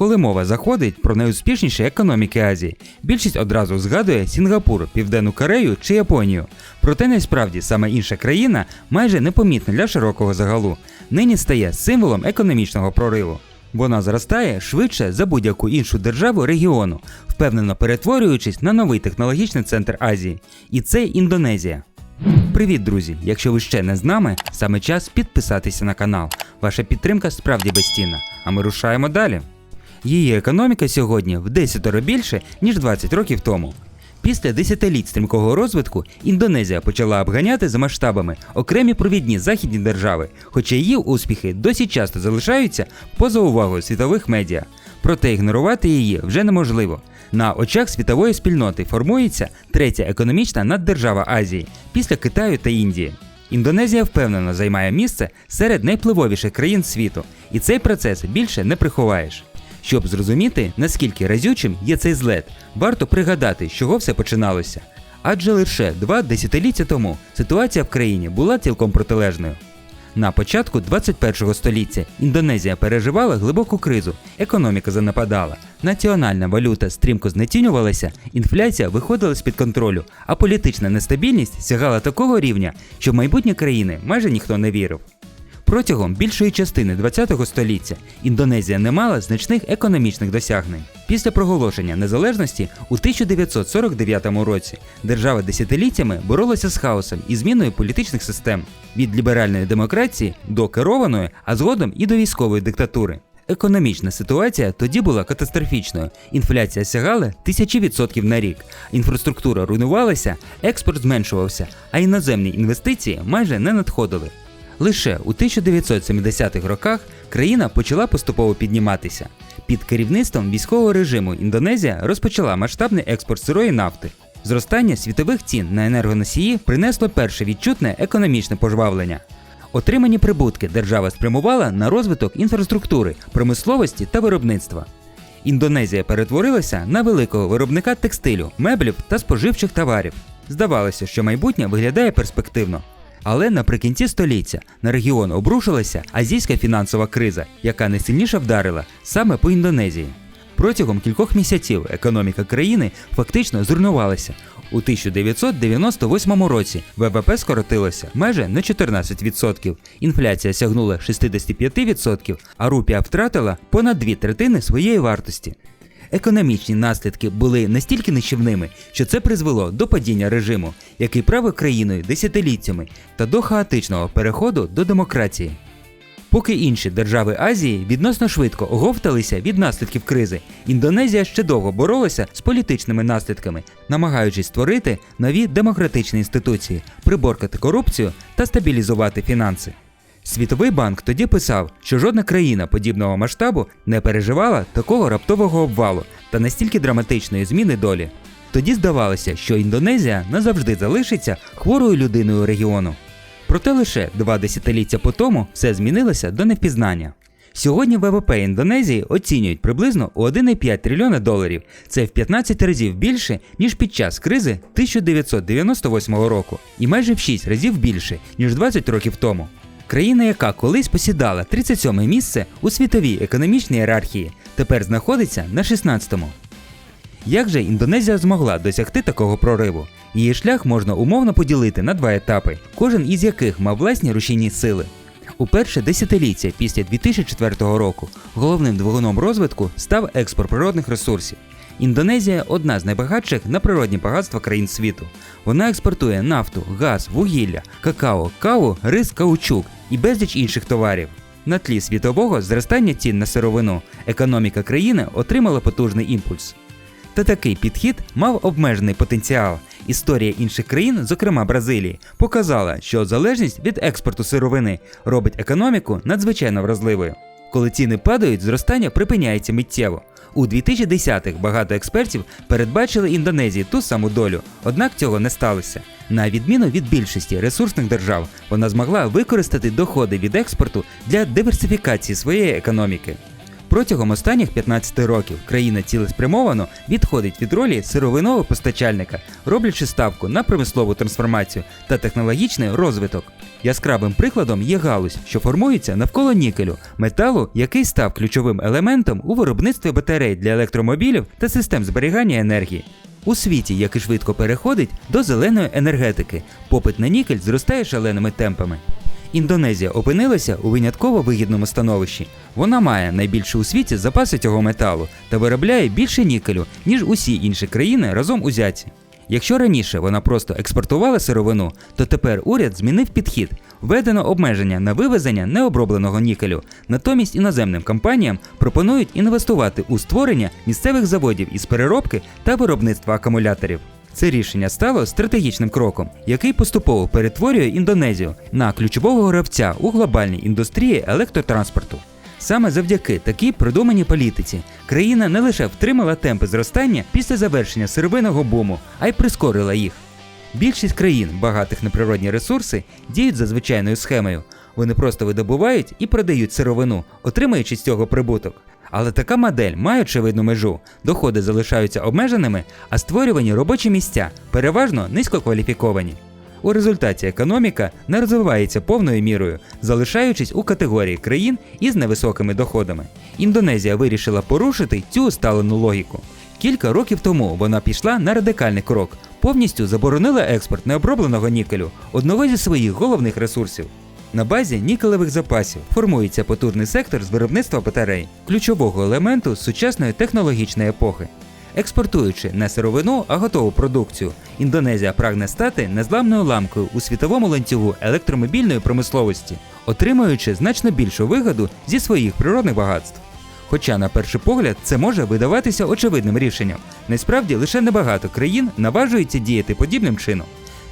Коли мова заходить про найуспішніші економіки Азії, більшість одразу згадує Сінгапур, Південну Корею чи Японію. Проте насправді саме інша країна майже непомітна для широкого загалу. Нині стає символом економічного прориву. Вона зростає швидше за будь-яку іншу державу регіону, впевнено перетворюючись на новий технологічний центр Азії. І це Індонезія. Привіт, друзі! Якщо ви ще не з нами, саме час підписатися на канал. Ваша підтримка справді безцінна. А ми рушаємо далі. Її економіка сьогодні в 10 більше, ніж 20 років тому. Після десятиліть стрімкого розвитку Індонезія почала обганяти за масштабами окремі провідні західні держави, хоча її успіхи досі часто залишаються поза увагою світових медіа. Проте ігнорувати її вже неможливо. На очах світової спільноти формується третя економічна наддержава Азії після Китаю та Індії. Індонезія впевнено займає місце серед найпливовіших країн світу, і цей процес більше не приховаєш. Щоб зрозуміти, наскільки разючим є цей злет, варто пригадати, з чого все починалося. Адже лише два десятиліття тому ситуація в країні була цілком протилежною. На початку 21 століття Індонезія переживала глибоку кризу, економіка занападала, національна валюта стрімко знецінювалася, інфляція виходила з-під контролю, а політична нестабільність сягала такого рівня, що в майбутнє країни майже ніхто не вірив. Протягом більшої частини ХХ століття Індонезія не мала значних економічних досягнень. Після проголошення незалежності у 1949 році держава десятиліттями боролася з хаосом і зміною політичних систем від ліберальної демократії до керованої, а згодом і до військової диктатури. Економічна ситуація тоді була катастрофічною. Інфляція сягала тисячі відсотків на рік, інфраструктура руйнувалася, експорт зменшувався, а іноземні інвестиції майже не надходили. Лише у 1970-х роках країна почала поступово підніматися. Під керівництвом військового режиму Індонезія розпочала масштабний експорт сирої нафти. Зростання світових цін на енергоносії принесло перше відчутне економічне пожвавлення. Отримані прибутки держава спрямувала на розвиток інфраструктури, промисловості та виробництва. Індонезія перетворилася на великого виробника текстилю, меблів та споживчих товарів. Здавалося, що майбутнє виглядає перспективно. Але наприкінці століття на регіон обрушилася азійська фінансова криза, яка найсильніше вдарила саме по Індонезії. Протягом кількох місяців економіка країни фактично зруйнувалася. У 1998 році ВВП скоротилося майже на 14%, інфляція сягнула 65%, а рупія втратила понад дві третини своєї вартості. Економічні наслідки були настільки нищівними, що це призвело до падіння режиму, який правив країною десятиліттями, та до хаотичного переходу до демократії. Поки інші держави Азії відносно швидко оговталися від наслідків кризи, Індонезія ще довго боролася з політичними наслідками, намагаючись створити нові демократичні інституції, приборкати корупцію та стабілізувати фінанси. Світовий банк тоді писав, що жодна країна подібного масштабу не переживала такого раптового обвалу та настільки драматичної зміни долі. Тоді здавалося, що Індонезія назавжди залишиться хворою людиною регіону. Проте лише два десятиліття по тому все змінилося до невпізнання. Сьогодні ВВП Індонезії оцінюють приблизно у 1,5 трильйона доларів. Це в 15 разів більше, ніж під час кризи 1998 року, і майже в 6 разів більше, ніж 20 років тому. Країна, яка колись посідала 37 місце у світовій економічній ієрархії, тепер знаходиться на 16-му. Як же Індонезія змогла досягти такого прориву? Її шлях можна умовно поділити на два етапи, кожен із яких мав власні рушійні сили. У перше десятиліття після 2004 року головним двигуном розвитку став експорт природних ресурсів. Індонезія одна з найбагатших на природні багатства країн світу. Вона експортує нафту, газ, вугілля, какао, каву, рис, каучук і безліч інших товарів. На тлі світового зростання цін на сировину економіка країни отримала потужний імпульс. Та такий підхід мав обмежений потенціал. Історія інших країн, зокрема Бразилії, показала, що залежність від експорту сировини робить економіку надзвичайно вразливою. Коли ціни падають, зростання припиняється миттєво. У 2010-х багато експертів передбачили Індонезії ту саму долю, однак цього не сталося. На відміну від більшості ресурсних держав, вона змогла використати доходи від експорту для диверсифікації своєї економіки. Протягом останніх 15 років країна цілеспрямовано відходить від ролі сировинного постачальника, роблячи ставку на промислову трансформацію та технологічний розвиток. Яскравим прикладом є галузь, що формується навколо нікелю, металу, який став ключовим елементом у виробництві батарей для електромобілів та систем зберігання енергії. У світі, який швидко переходить до зеленої енергетики, попит на нікель зростає шаленими темпами. Індонезія опинилася у винятково вигідному становищі. Вона має найбільші у світі запаси цього металу та виробляє більше нікелю, ніж усі інші країни разом узяті. Якщо раніше вона просто експортувала сировину, то тепер уряд змінив підхід. Введено обмеження на вивезення необробленого нікелю. Натомість іноземним компаніям пропонують інвестувати у створення місцевих заводів із переробки та виробництва акумуляторів. Це рішення стало стратегічним кроком, який поступово перетворює Індонезію на ключового гравця у глобальній індустрії електротранспорту. Саме завдяки такій продуманій політиці країна не лише втримала темпи зростання після завершення сировинного буму, а й прискорила їх. Більшість країн, багатих на природні ресурси, діють за звичайною схемою. Вони просто видобувають і продають сировину, отримуючи з цього прибуток. Але така модель має очевидну межу. Доходи залишаються обмеженими, а створювані робочі місця переважно низькокваліфіковані. У результаті економіка не розвивається повною мірою, залишаючись у категорії країн із невисокими доходами. Індонезія вирішила порушити цю усталену логіку. Кілька років тому вона пішла на радикальний крок, повністю заборонила експорт необробленого нікелю, одного зі своїх головних ресурсів. На базі нікелевих запасів формується потужний сектор з виробництва батарей, ключового елементу сучасної технологічної епохи. Експортуючи не сировину, а готову продукцію, Індонезія прагне стати незламною ламкою у світовому ланцюгу електромобільної промисловості, отримуючи значно більшу вигоду зі своїх природних багатств. Хоча, на перший погляд, це може видаватися очевидним рішенням, насправді лише небагато країн наважуються діяти подібним чином.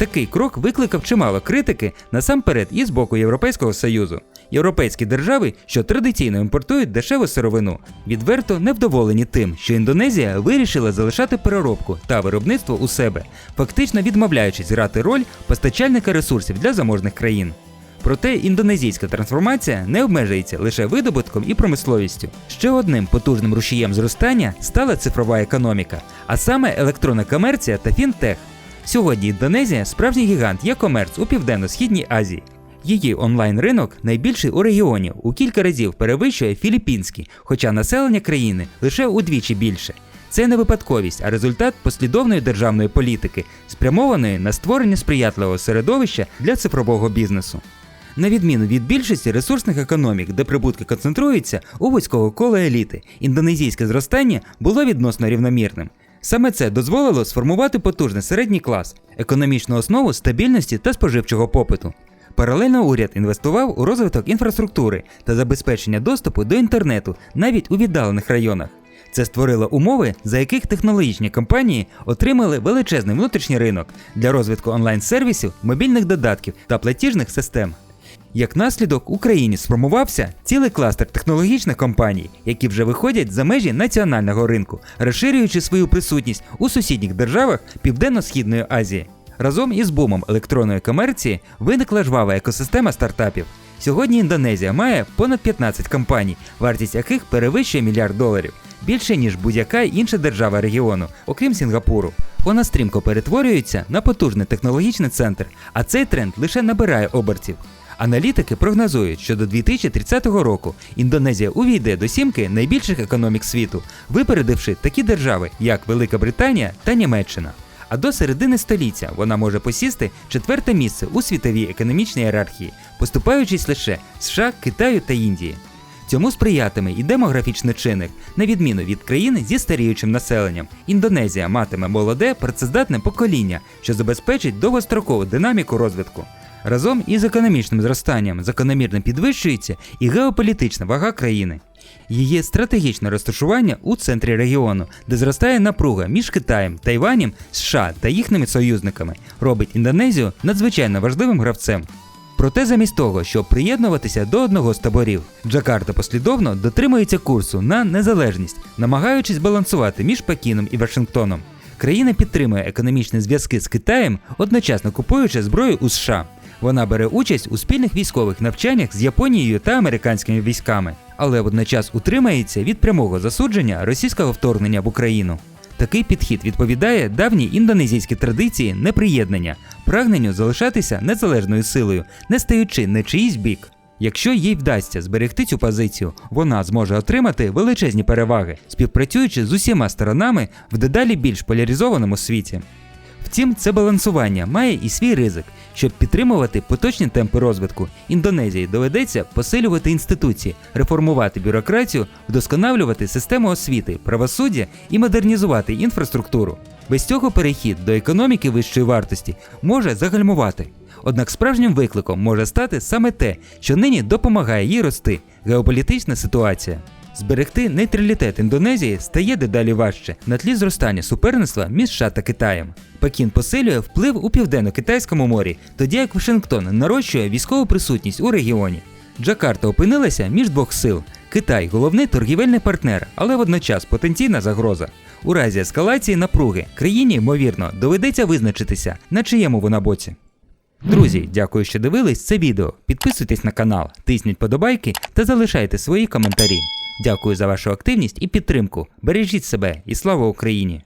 Такий крок викликав чимало критики насамперед і з боку Європейського Союзу. Європейські держави, що традиційно імпортують дешеву сировину, відверто невдоволені тим, що Індонезія вирішила залишати переробку та виробництво у себе, фактично відмовляючись грати роль постачальника ресурсів для заможних країн. Проте індонезійська трансформація не обмежується лише видобутком і промисловістю. Ще одним потужним рушієм зростання стала цифрова економіка, а саме електронна комерція та фінтех. Сьогодні Індонезія справжній гігант є-комерц у Південно-Східній Азії. Її онлайн-ринок найбільший у регіоні у кілька разів перевищує філіппінський, хоча населення країни лише удвічі більше. Це не випадковість, а результат послідовної державної політики, спрямованої на створення сприятливого середовища для цифрового бізнесу. На відміну від більшості ресурсних економік, де прибутки концентруються у вузького кола еліти, індонезійське зростання було відносно рівномірним. Саме це дозволило сформувати потужний середній клас, економічну основу стабільності та споживчого попиту. Паралельно уряд інвестував у розвиток інфраструктури та забезпечення доступу до інтернету навіть у віддалених районах. Це створило умови, за яких технологічні компанії отримали величезний внутрішній ринок для розвитку онлайн-сервісів, мобільних додатків та платіжних систем. Як наслідок, Україні сформувався цілий кластер технологічних компаній, які вже виходять за межі національного ринку, розширюючи свою присутність у сусідніх державах Південно-Східної Азії. Разом із бумом електронної комерції виникла жвава екосистема стартапів. Сьогодні Індонезія має понад 15 компаній, вартість яких перевищує мільярд доларів, більше ніж будь-яка інша держава регіону, окрім Сінгапуру. Вона стрімко перетворюється на потужний технологічний центр, а цей тренд лише набирає обертів. Аналітики прогнозують, що до 2030 року Індонезія увійде до сімки найбільших економік світу, випередивши такі держави, як Велика Британія та Німеччина. А до середини століття вона може посісти четверте місце у світовій економічній ієрархії, поступаючись лише США, Китаю та Індії. Цьому сприятиме і демографічний чинник, на відміну від країни зі старіючим населенням. Індонезія матиме молоде, працездатне покоління, що забезпечить довгострокову динаміку розвитку. Разом із економічним зростанням закономірно підвищується і геополітична вага країни. Її стратегічне розташування у центрі регіону, де зростає напруга між Китаєм, Тайванем, США та їхніми союзниками, робить Індонезію надзвичайно важливим гравцем. Проте замість того, щоб приєднуватися до одного з таборів, Джакарта послідовно дотримується курсу на незалежність, намагаючись балансувати між Пекіном і Вашингтоном. Країна підтримує економічні зв'язки з Китаєм, одночасно купуючи зброю у США. Вона бере участь у спільних військових навчаннях з Японією та американськими військами, але водночас утримається від прямого засудження російського вторгнення в Україну. Такий підхід відповідає давній індонезійській традиції неприєднання, прагненню залишатися незалежною силою, не стаючи на чиїсь бік. Якщо їй вдасться зберегти цю позицію, вона зможе отримати величезні переваги, співпрацюючи з усіма сторонами в дедалі більш поляризованому світі. Втім, це балансування має і свій ризик. Щоб підтримувати поточні темпи розвитку, Індонезії доведеться посилювати інституції, реформувати бюрократію, вдосконалювати систему освіти, правосуддя і модернізувати інфраструктуру. Без цього перехід до економіки вищої вартості може загальмувати. Однак справжнім викликом може стати саме те, що нині допомагає їй рости геополітична ситуація. Зберегти нейтралітет Індонезії стає дедалі важче на тлі зростання суперництва між США та Китаєм. Пекін посилює вплив у південно-китайському морі, тоді як Вашингтон нарощує військову присутність у регіоні. Джакарта опинилася між двох сил. Китай головний торгівельний партнер, але водночас потенційна загроза. У разі ескалації напруги країні, ймовірно, доведеться визначитися, на чиєму вона боці. Друзі, дякую, що дивились це відео. Підписуйтесь на канал, тисніть подобайки та залишайте свої коментарі. Дякую за вашу активність і підтримку. Бережіть себе і слава Україні!